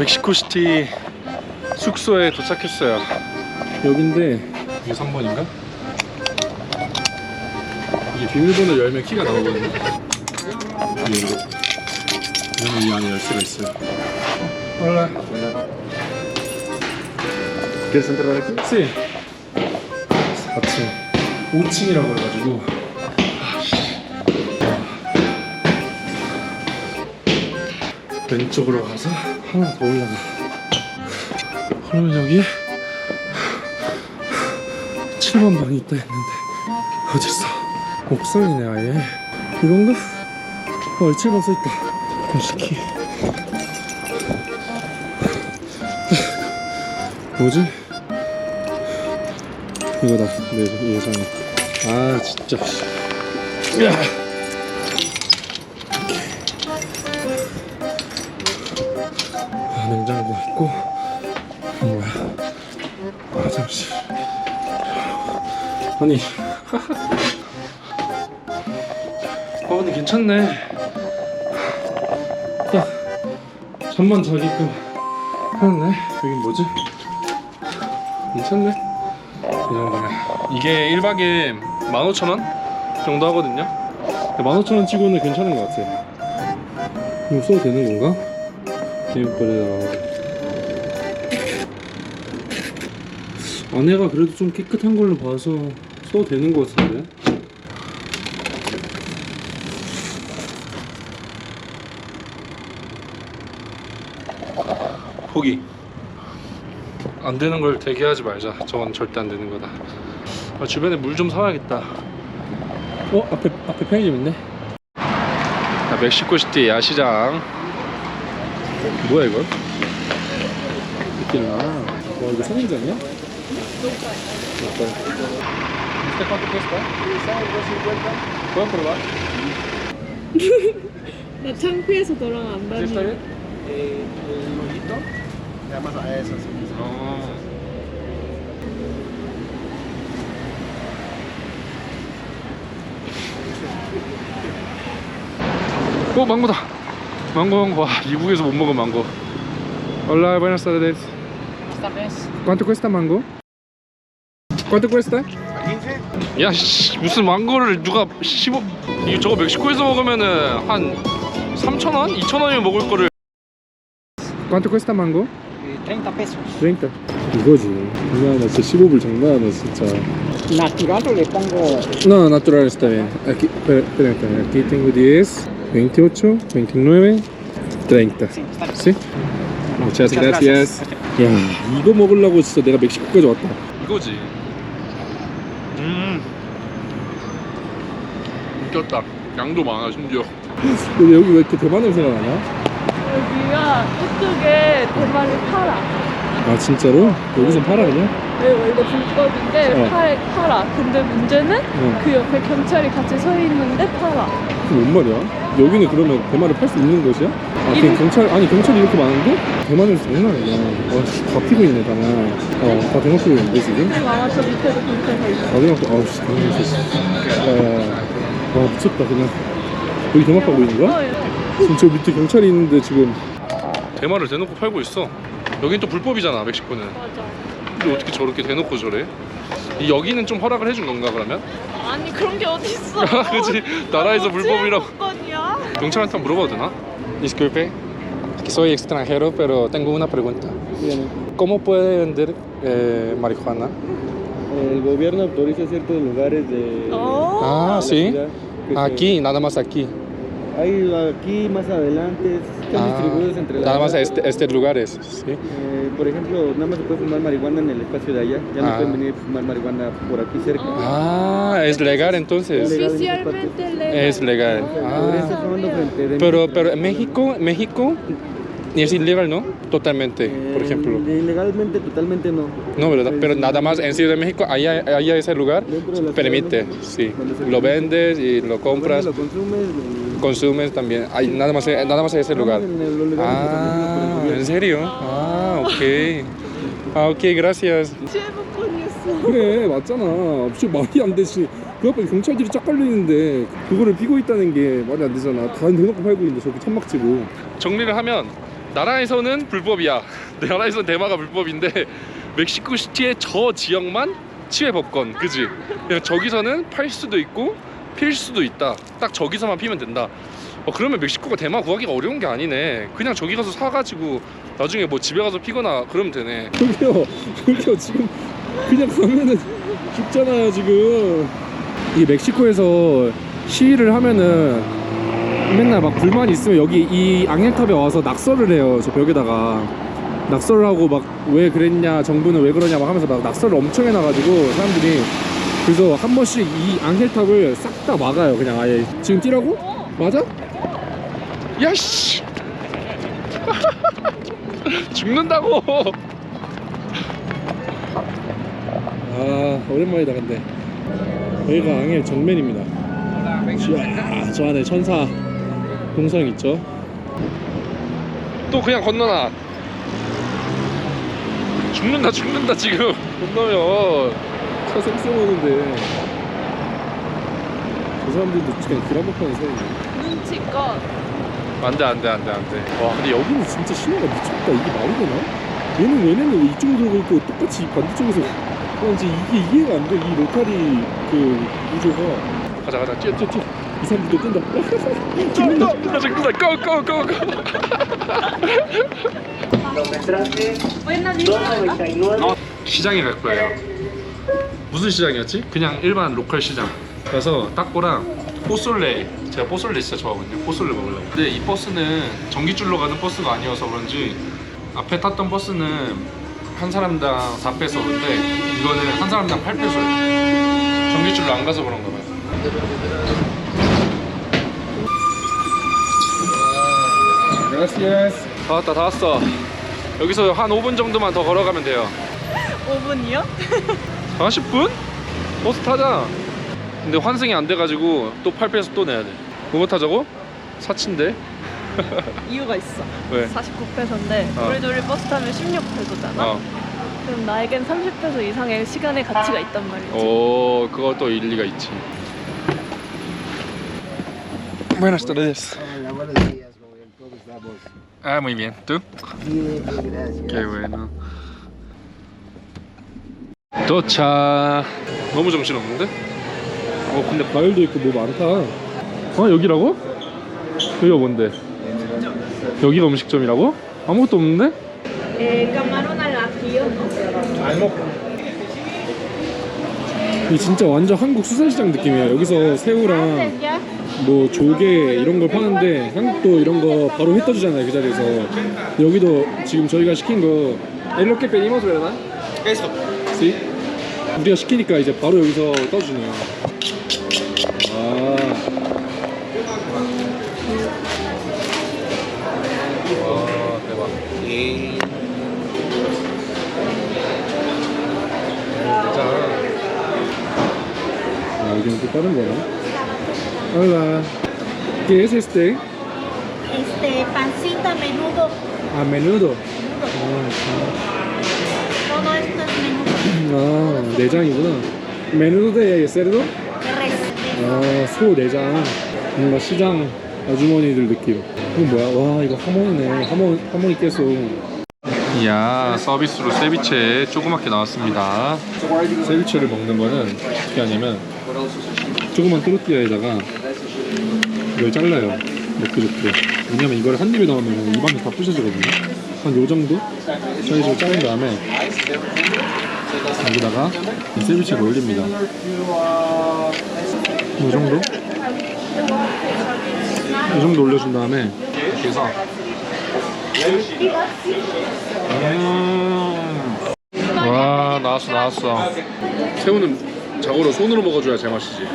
멕시코시티 숙소에 도착했어요. 여긴데 이게 3번인가? 이게 비밀번호 열면 키가 나오거든요. 이게 이거. 이러면 이 안에 열쇠가 있어요. Hola. ¿Quieres entrar aquí? 씨. 4층. 5층이라고 해가지고. 왼쪽으로 가서 하나 더 올라가. 그러면 여기 7번 방이 있다 했는데 어딨어? 옥상이네 아예. 이건가? 어, 7번 써있다. 멋있기. 뭐지? 이거다 내 예상이 아 진짜 야 있고. 이거 뭐야. 화장실 아니. 아 근데 괜찮네. 딱 잠만 자게끔 해놨네. 여긴 뭐지? 괜찮네. 이 정도면 이게 1박에 15,000원 정도 하거든요. 15,000원 치고는 괜찮은 것 같아. 이거 써도 되는 건가? 그래 안에가 그래도 좀 깨끗한 걸로 봐서 써도 되는 것 같은데 포기 안 되는 걸 대기하지 말자. 저건 절대 안 되는 거다. 아, 주변에 물 좀 사와야겠다. 어 앞에 앞에 편의점 있네. 아, 멕시코시티 야시장. 뭐야 이거? 있길나. 와 이거 선인장이야? ¿Este cuánto cuesta? ¿Puedo probar? 나 창피해서 너랑 안 ¿Sí está bien? Eh, el mojito. Le llamas a eso. sí. 오 망고다 망고 망고 와 미국에서 못 먹은 망고 Hola buenas tardes ¿Cuánto cuesta mango? ¿Cuánto cuesta? ¿A 15? 야 씨, 무슨 망고를 누가 15 이거 저거 멕시코에서 먹으면은 한 3,000원? 2,000원이면 먹을 거를 ¿Cuánto cuesta mango? 30 pesos. 30 이거지 장난하나 진짜 15불 장난하나 진짜 Natural o le pongo No, natural está bien. Aquí, espera, espera, espera. Aquí tengo 10, 28, 29, 30. Sí, está bien. ¿Sí? Muchas Muchas gracias. 야, 이거 먹으려고 진짜 내가 멕시코까지 왔다. 이거지. 음. 웃겼다. 양도 많아 심지어. 근데 여기 왜 이렇게 대만 냄새가 나냐? 여기가 이쪽에 대만을 팔아. 아 진짜로? 여기서 팔아 그냥? 왜 원래 불법인데 어. 팔, 팔아. 근데 문제는 어. 그 옆에 경찰이 같이 서 있는데 팔아. 그게 뭔 말이야? 여기는 그러면 대만을 팔수 있는 곳이야? 아, 그 일- 경찰 아니 경찰이 이렇게 많은데 대만을 장난 아니야. 어, 씨, 다 피고 있네 다만. 어, 다 대만 피고 있는데 지금? 그리고 아마 저 밑에도 경찰 서 있어. 아, 대만 아우 씨, 대만 있었어. 야, 와 미쳤다 그냥. 여기 대만 가고 있는 거야? 어, 지금 저 밑에 경찰이 있는데 지금. 대만을 대놓고 팔고 있어. 여긴 또 불법이잖아 멕시코는. 맞아. 근데 어떻게 저렇게 대놓고 저래? 이 여기는 좀 허락을 해준 건가 그러면? 아니 그런 게 어딨어. 그치 나라에서 불법이라고. 건이야? 경찰한테 한번 물어봐도 되나? Disculpe, soy extranjero, pero tengo una pregunta. ¿Cómo puede vender eh, marihuana? El gobierno autoriza ciertos lugares de. 어. Ah, la sí. ciudad que se- Aquí, nada más aquí. Hay aquí más adelante, están Ah, distribuidos entre las. nada más este, estos lugares, sí. Eh, por ejemplo, nada más se puede fumar marihuana en el espacio de allá. Ya Ah. no pueden venir a fumar marihuana por aquí cerca. Ah, es legal entonces. Oficialmente legal. Es legal. Ah. fumando frente de Pero, pero en México, México es ilegal, ¿no? Totalmente, por Eh, ejemplo. Ilegalmente, totalmente no. No, ¿verdad? Pero nada más en Ciudad de México, allá, allá ese lugar permite, sí. Lo vendes y lo compras. Lo lo- consumes también. Hay nada más, nada más en ese lugar. En Ah, ¿en serio? Ah, ok. Ah, ok, gracias. 제목권이었어. 그래, 맞잖아. 진짜 말이 안 되지. 그 앞에 경찰들이 쫙 걸리는데 그거를 피고 있다는 게 말이 안 되잖아. 다 대놓고 팔고 있는데 저렇게 천막 치고. 정리를 하면 나라에서는 불법이야. 나라에서는 대마가 불법인데 멕시코 시티의 저 지역만 치외 법권, 그지? 그냥 저기서는 팔 수도 있고 필 수도 있다. 딱 저기서만 피면 된다. 어, 그러면 멕시코가 대마 구하기가 어려운 게 아니네. 그냥 저기 가서 사가지고 나중에 뭐 집에 가서 피거나 그러면 되네. 저기요, 저기요 지금 그냥 가면은 죽잖아요 지금. 이 멕시코에서 시위를 하면은 맨날 막 불만 있으면 여기 이 앙헬탑에 와서 낙서를 해요 저 벽에다가 낙서를 하고 막 왜 그랬냐 정부는 왜 그러냐 막 하면서 막 낙서를 엄청 해놔가지고 사람들이 그래서 한 번씩 이 앙헬탑을 싹 다 막아요 그냥 아예. 지금 뛰라고? 맞아? 야씨! 죽는다고! 아 오랜만이다 근데. 여기가 앙헬 정면입니다. 자, 저 안에 천사 동상 있죠? 또 그냥 건너나 죽는다 죽는다 지금. 건너면 차 쌩쌩 오는데. 저 사람들도 그냥 길 한복판에 서 있네 눈치껏. 안돼 안돼 안돼 안돼. 와 근데 여기는 진짜 신호가 미쳤다. 이게 말이 되나? 얘는 얘네는 왜 이쪽으로 돌고 있고 똑같이 반대쪽에서 어 이제 이게 이해가 안 돼. 이 로타리 그 구조가. 가자 가자. 뛰어 뛰어 뛰어 이 사람들도 뛴다. 죽는다 죽는다 죽는다 고고고고 시장에 갈 거예요 무슨 시장이었지? 그냥 일반 로컬 시장. 가서 따꼬랑 포솔레 제가 포솔레 진짜 좋아하거든요. 포솔레 먹으려고. 근데 이 버스는 전기줄로 가는 버스가 아니어서 그런지 앞에 탔던 버스는 한 사람당 4페소 근데 이거는 한 사람당 8페소예요. 전기줄로 안 가서 그런가 봐요. 다 왔다 다 왔어. 여기서 한 5분 정도만 더 걸어가면 돼요. 5분이요? 40분? 버스 타자. 근데 환승이 안 돼가지고 또 8페소 또 내야 돼. 뭐뭐 타자고? 사치인데? 이유가 있어. 왜? 49페소인데 어. 우리 둘이 버스 타면 16페소잖아. 어. 그럼 나에겐 30페소 이상의 시간의 가치가 있단 말이지. 오, 그거 또 일리가 있지. Buenas tardes. Hola, buenos días, joven. ¿Cómo estamos? Ah, muy bien. ¿Tú? Bien, bien, gracias. Qué bueno. 도착. 너무 정신없는데? 어, 근데 과일도 있고 뭐 많다. 어, 여기라고? 여기가 뭔데? 여기가 음식점이라고? 아무것도 없는데? ajillo. 이 진짜 완전 한국 수산시장 느낌이에요. 여기서 새우랑 뭐 조개 이런 걸 파는데 한국도 이런 거 바로 회 떠주잖아요 그 자리에서 여기도 지금 저희가 시킨 거 엘로 que pedimos verdad? Sí. 우리가 시키니까 이제 바로 여기서 떠주네요. 아. 와 대박. 자. 아, 여기는 또 다른 거네. Hola. ¿Qué es este? Este, pancita, menudo, A menudo. todo esto es menudo 아, 내장이구나. 메누도 de cerdo? de res. 아, 소 내장. 뭔가 시장 아주머니들 느낌. 이건 뭐야? 와, 이거 하모니네. 하모, 하모니 깨소. 이야, 서비스로 세비체 조그맣게 나왔습니다. 세비체를 먹는 거는 어떻게 하냐면 조그만 또르띠아에다가 이걸 잘라요. 이렇게 이렇게. 왜냐면 이걸 한 입에 넣으면 입안에 다 부셔지거든요. 한 요 정도 사이즈로 자른 다음에 여기다가 이 세비체를 올립니다. 이 정도? 이 정도 올려준 다음에 해서 음. 와 나왔어 나왔어 새우는 자고로 손으로 먹어줘야 제맛이지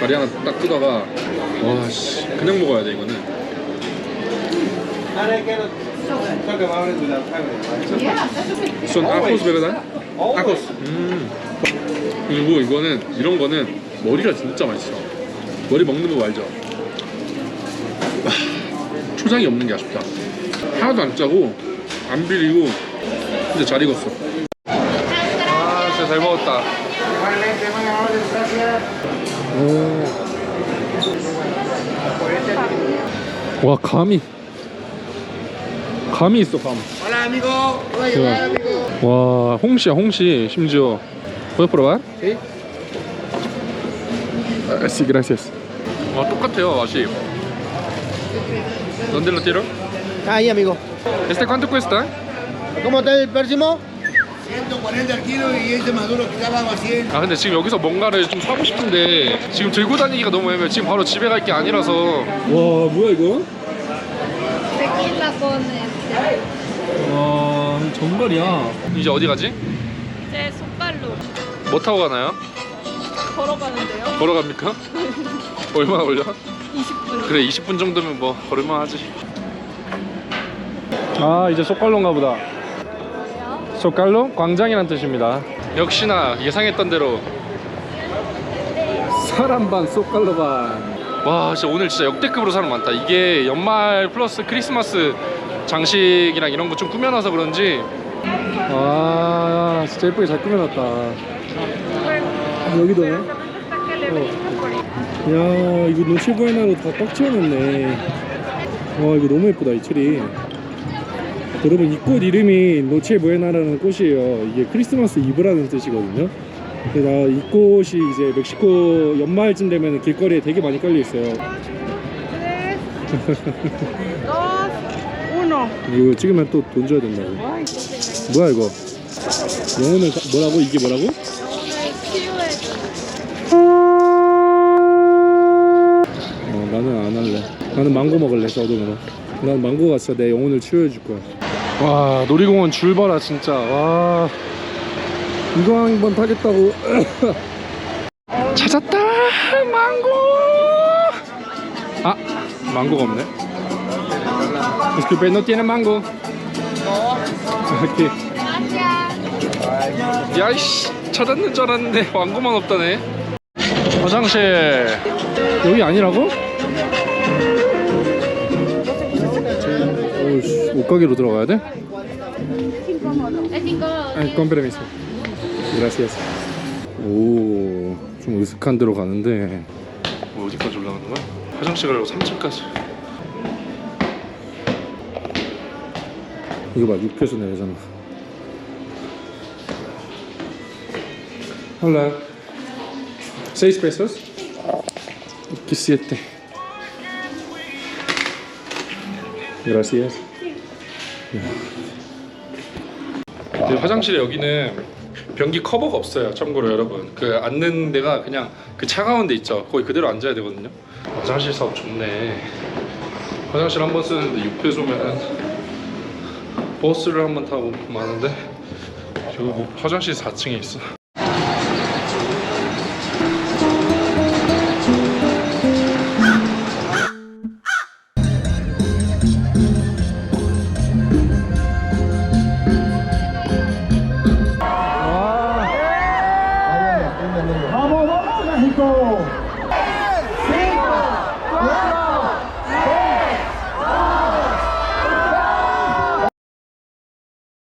다리 하나 딱 뜯어가 와씨 그냥 먹어야 돼 이거는 Son ajos, ¿verdad? Ajos. 음. 그리고 이거는 이런 거는 머리가 진짜 맛있어. 머리 먹는 거 알죠? 와, 초장이 없는 게 아쉽다. 하나도 안 짜고 안 비리고 진짜 잘 익었어. 아, 진짜 잘 먹었다. 오. 와 감이 감이 있어 감. Hola, amigo. ¿Puedo ayudar, amigo? 와 홍시야 홍시 심지어. ¿Puedo probar? Sí. 아, sí, gracias. 와 똑같아요 맛이. ¿Dónde lo tiro? Ahí, amigo. ¿Este cuánto cuesta? ¿Cómo está el próximo? 140 al kilo y este maduro que estaba a 100. 아 근데 지금 여기서 뭔가를 좀 사고 싶은데 지금 들고 다니기가 너무 애매해 지금 바로 집에 갈 게 아니라서 와 뭐야 이거? Tequila con 와 정갈이야 이제 어디 가지? 이제 손발로 뭐 타고 가나요? 걸어가는데요. 걸어갑니까? 얼마나 걸려? 20분. 그래 20분 정도면 뭐 걸을만 하지 아 이제 쏘깔로인가 보다 쏘깔로? 광장이란 뜻입니다 역시나 예상했던 대로 사람 반 쏘깔로 반 와 진짜 오늘 진짜 역대급으로 사람 많다 이게 연말 플러스 크리스마스 장식이랑 이런 거 좀 꾸며놔서 그런지. 와 진짜 예쁘게 잘 꾸며놨다. 아, 여기도네 야 이거 노치부에나로 다 꽉 채워놨네. 와 이거 너무 예쁘다 이 트리 여러분 이 꽃 이름이 노체부에나라는 꽃이에요. 이게 크리스마스 이브라는 뜻이거든요. 근데 나이 꽃이 이제 멕시코 연말쯤 되면 길거리에 되게 많이 깔려 있어요 이거 찍으면 또 돈 줘야 된다고 뭐야 이거 영혼을 가- 뭐라고 이게 뭐라고? 치유해. 어, 나는 안 할래. 나는 망고 먹을래, 저동으로. 난 망고가 진짜 내 영혼을 치유해 줄 거야. 와, 놀이공원 줄 봐라, 진짜. 와. 이거 한 번 타겠다고. 찾았다! 망고! 아, 망고가 없네. Disculpe, no tiene mango. 이렇게. 야이씨, 찾았는 줄 알았는데 망고만 없다네. 화장실. 여기 아니라고? 오우씨, 옷가게로 들어가야 돼? 아니, permiso. Gracias. 오, 좀 으슥한 데로 가는데. 뭐 어디까지 올라가는 거야? 화장실 가려고 3층까지. 이거 봐, 6표소 내잖아. Hola. ¿Seis pesos? Aquí siete. Gracias. 그 화장실에 여기는 변기 커버가 없어요. 참고로 여러분 그 앉는 데가 그냥 그 차가운 데 있죠. 거기 그대로 앉아야 되거든요. 화장실 사업 좋네. 화장실 한 번 쓰는데 6회소면은 버스를 한번 타고 많은데 여기 뭐 화장실 4층에 있어.